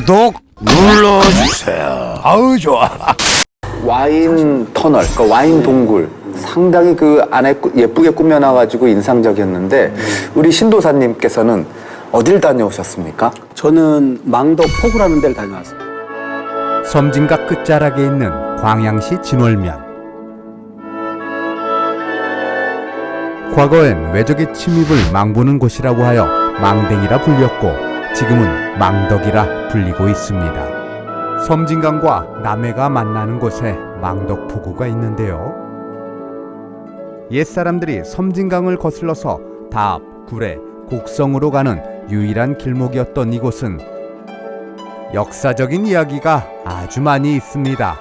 구독 눌러주세요. 아우 좋아. 와인 터널, 그러니까 와인 동굴. 상당히 그 안에 꾸- 예쁘게 꾸며놔가지고 인상적이었는데 우리 신도사님께서는 어딜 다녀오셨습니까? 저는 망덕 포구라는 데를 다녀왔어요. 섬진각 끝자락에 있는 광양시 진월면. 과거엔 외적의 침입을 망보는 곳이라고 하여 망댕이라 불렸고 지금은 망덕이라 불리고 있습니다. 섬진강과 남해가 만나는 곳에 망덕포구가 있는데요. 옛사람들이 섬진강을 거슬러서 다압, 구례, 곡성으로 가는 유일한 길목이었던 이곳은 역사적인 이야기가 아주 많이 있습니다.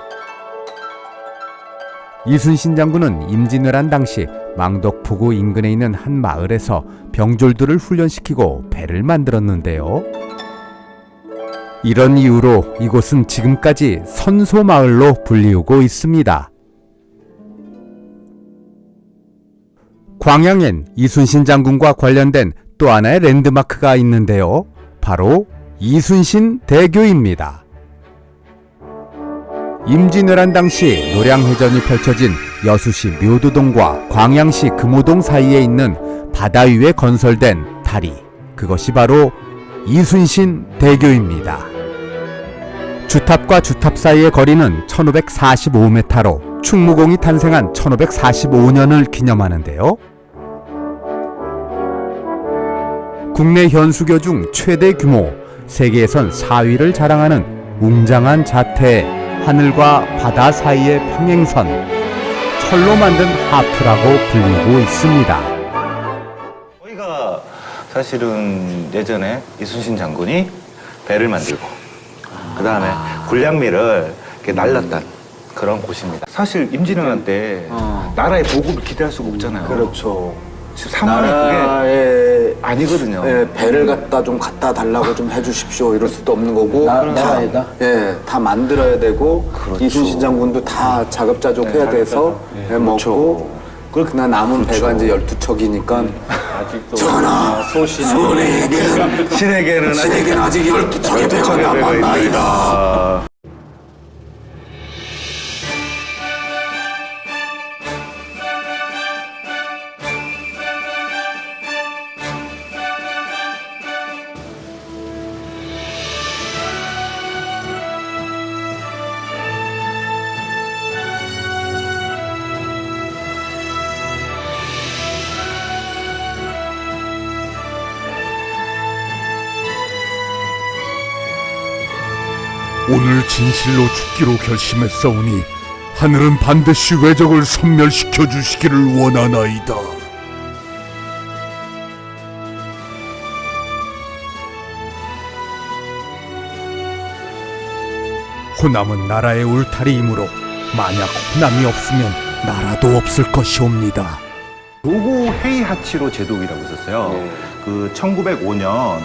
이순신 장군은 임진왜란 당시 망덕포구 인근에 있는 한 마을에서 병졸들을 훈련시키고 배를 만들었는데요. 이런 이유로 이곳은 지금까지 선소마을로 불리우고 있습니다. 광양엔 이순신 장군과 관련된 또 하나의 랜드마크가 있는데요. 바로 이순신 대교입니다. 임진왜란 당시 노량해전이 펼쳐진 여수시 묘도동과 광양시 금호동 사이에 있는 바다 위에 건설된 다리. 그것이 바로 이순신 대교입니다. 주탑과 주탑 사이의 거리는 1545m로 충무공이 탄생한 1545년을 기념하는데요. 국내 현수교 중 최대 규모, 세계에선 4위를 자랑하는 웅장한 자태, 하늘과 바다 사이의 평행선, 철로 만든 하프라고 불리고 있습니다. 사실은 예전에 이순신 장군이 배를 만들고 그 다음에 군량미를 이렇게 날랐던 그런 곳입니다. 사실 임진왜란 때 어. 나라의 보급을 기대할 수가 없잖아요. 그렇죠. 지금 상황이 그게 나라에 아니거든요. 예, 배를 갖다 좀 갖다 달라고 좀 해주십시오 이럴 수도 없는 거고 나- 나라에다? 예, 다 만들어야 되고 그렇죠. 이순신 장군도 다 자급자족해야 돼서 예, 먹고 그나 남은 배가 이제 12척이니까 전하 소신에게는 신에게는 아직 신에게는 아직 12척의 배가 남았나이다 오늘 진실로 죽기로 결심했사오니 하늘은 반드시 외적을 섬멸시켜 주시기를 원하나이다. 호남은 나라의 울타리이므로 만약 호남이 없으면 나라도 없을 것이옵니다. 도구 헤이하치로 제독이라고 있었어요. 네. 그 1905년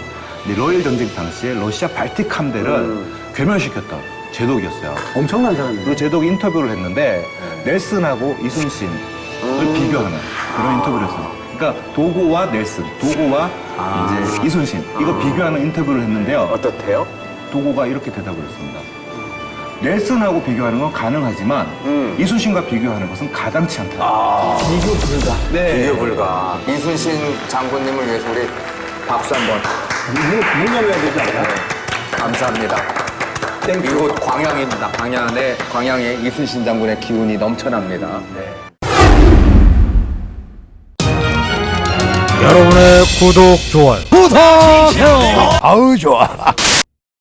러일 전쟁 당시에 러시아 발틱 함대를 괴멸시켰던 제독이었어요. 엄청난 사람이에요. 그 제독이 인터뷰를 했는데 네. 넬슨하고 이순신을 음. 비교하는 그런 인터뷰를 했어요. 그러니까 도고와 넬슨, 도고와 이제 이순신 이거 비교하는 인터뷰를 했는데요. 아. 어떻대요? 도고가 이렇게 대답을 했습니다. 넬슨하고 비교하는 건 가능하지만 음. 이순신과 비교하는 것은 가당치 않다. 비교 불가. 네. 비교 불가 이순신 장군님을 위해서 우리 박수 한번 이거 묵념해야 되지 않나? 감사합니다. 이곳 광양입니다. 광양에 광양에 이순신 장군의 기운이 넘쳐납니다. 여러분의 구독, 좋아요. 구독해요. 아우 좋아.